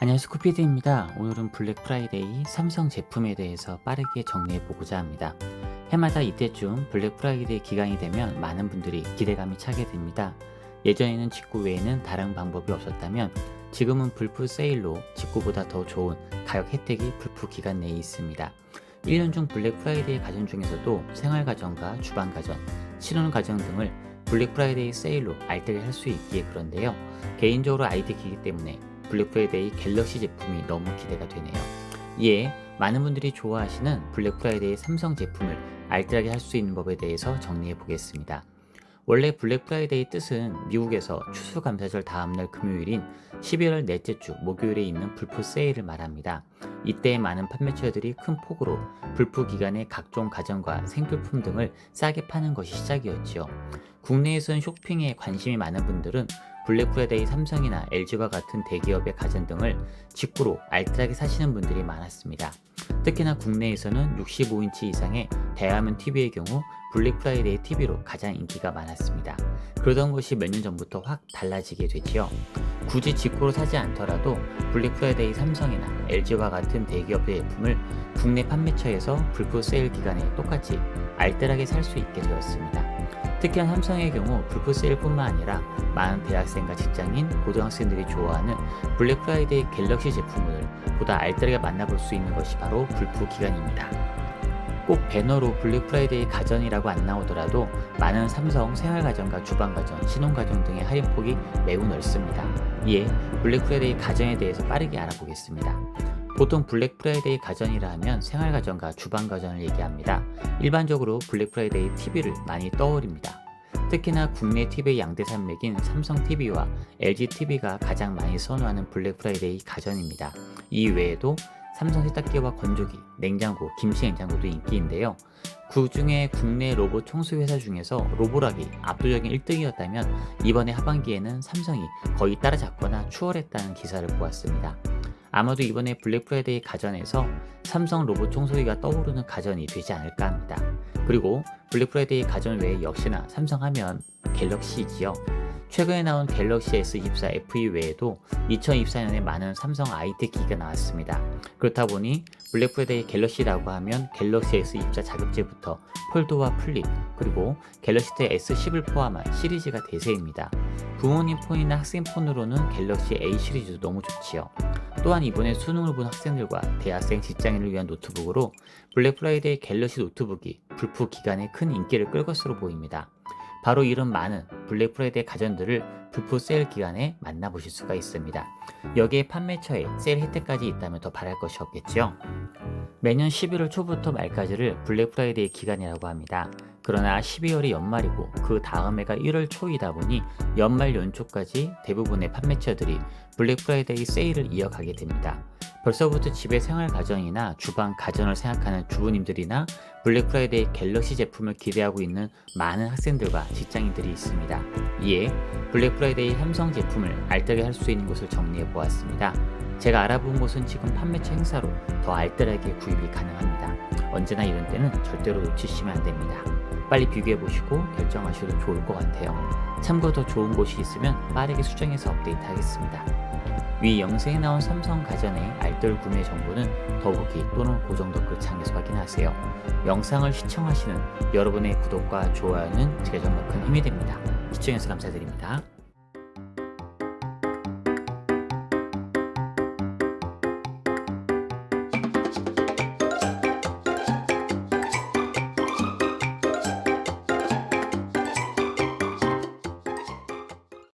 안녕하세요 코피드입니다. 오늘은 블랙 프라이데이 삼성 제품에 대해서 빠르게 정리해 보고자 합니다. 해마다 이때쯤 블랙 프라이데이 기간이 되면 많은 분들이 기대감이 차게 됩니다. 예전에는 직구 외에는 다른 방법이 없었다면 지금은 불프 세일로 직구보다 더 좋은 가격 혜택이 불프 기간 내에 있습니다. 1년 중 블랙 프라이데이 가전 중에서도 생활가전과 주방가전, 신혼가전 등을 블랙 프라이데이 세일로 알뜰히 할 수 있기에 그런데요. 개인적으로 아이디키이기 때문에 블랙 프라이데이 갤럭시 제품이 너무 기대가 되네요. 이에 많은 분들이 좋아하시는 블랙 프라이데이 삼성 제품을 알뜰하게 할 수 있는 법에 대해서 정리해 보겠습니다. 원래 블랙 프라이데이 뜻은 미국에서 추수감사절 다음날 금요일인 12월 넷째 주 목요일에 있는 불프 세일을 말합니다. 이때 많은 판매처들이 큰 폭으로 불프 기간에 각종 가전과 생필품 등을 싸게 파는 것이 시작이었지요. 국내에서는 쇼핑에 관심이 많은 분들은 블랙 프라이데이 삼성이나 LG와 같은 대기업의 가전 등을 직구로 알뜰하게 사시는 분들이 많았습니다. 특히나 국내에서는 65인치 이상의 대화면 TV의 경우 블랙 프라이데이 TV로 가장 인기가 많았습니다. 그러던 것이 몇 년 전부터 확 달라지게 되지요. 굳이 직구로 사지 않더라도 블랙 프라이데이 삼성이나 LG와 같은 대기업의 제품을 국내 판매처에서 불프 세일 기간에 똑같이 알뜰하게 살 수 있게 되었습니다. 특히나 삼성의 경우 불프 세일뿐만 아니라 많은 대학생과 직장인, 고등학생들이 좋아하는 블랙 프라이데이 갤럭시 제품을 보다 알뜰하게 만나볼 수 있는 것이 바로 불프 기간입니다. 꼭 배너로 블랙 프라이데이 가전이라고 안 나오더라도 많은 삼성 생활가전과 주방가전, 신혼가전 등의 할인폭이 매우 넓습니다. 이에 블랙 프라이데이 가전에 대해서 빠르게 알아보겠습니다. 보통 블랙 프라이데이 가전이라 하면 생활 가전과 주방 가전을 얘기합니다. 일반적으로 블랙 프라이데이 TV를 많이 떠올립니다. 특히나 국내 TV의 양대 산맥인 삼성 TV와 LG TV가 가장 많이 선호하는 블랙 프라이데이 가전입니다. 이 외에도 삼성 세탁기와 건조기, 냉장고, 김치 냉장고도 인기인데요. 그 중에 국내 로봇 청소 회사 중에서 로보락이 압도적인 1등이었다면 이번에 하반기에는 삼성이 거의 따라잡거나 추월했다는 기사를 보았습니다. 아마도 이번에 블랙 프라이데이 가전에서 삼성 로봇 청소기가 떠오르는 가전이 되지 않을까 합니다. 그리고 블랙 프라이데이 가전 외에 역시나 삼성 하면 갤럭시지요. 최근에 나온 갤럭시 S24 FE 외에도 2024년에 많은 삼성 IT 기기가 나왔습니다. 그렇다 보니 블랙 프라이데이 갤럭시라고 하면 갤럭시 S24 자급제부터 폴드와 플립, 그리고 갤럭시 탭 S10을 포함한 시리즈가 대세입니다. 부모님 폰이나 학생 폰으로는 갤럭시 A 시리즈도 너무 좋지요. 또한 이번에 수능을 본 학생들과 대학생, 직장인을 위한 노트북으로 블랙 프라이데이 갤럭시 노트북이 불프 기간에 큰 인기를 끌 것으로 보입니다. 바로 이런 많은 블랙 프라이데이 가전들을 불프 세일 기간에 만나보실 수가 있습니다. 여기에 판매처에 세일 혜택까지 있다면 더 바랄 것이 없겠죠. 매년 11월 초부터 말까지를 블랙 프라이데이 기간이라고 합니다. 그러나 12월이 연말이고 그 다음 해가 1월 초이다 보니 연말 연초까지 대부분의 판매처들이 블랙 프라이데이 세일을 이어가게 됩니다. 벌써부터 집의 생활 가전이나 주방 가전을 생각하는 주부님들이나 블랙 프라이데이 갤럭시 제품을 기대하고 있는 많은 학생들과 직장인들이 있습니다. 이에 블랙 프라이데이 삼성 제품을 알뜰하게 할 수 있는 곳을 정리해 보았습니다. 제가 알아본 곳은 지금 판매처 행사로 더 알뜰하게 구입이 가능합니다. 언제나 이런 때는 절대로 놓치시면 안 됩니다. 빨리 비교해 보시고 결정하셔도 좋을 것 같아요. 참고 더 좋은 곳이 있으면 빠르게 수정해서 업데이트 하겠습니다. 위 영상에 나온 삼성 가전의 알뜰 구매 정보는 더보기 또는 고정 댓글 창에서 확인하세요. 영상을 시청하시는 여러분의 구독과 좋아요는 제게 정말 큰 힘이 됩니다. 시청해서 감사드립니다.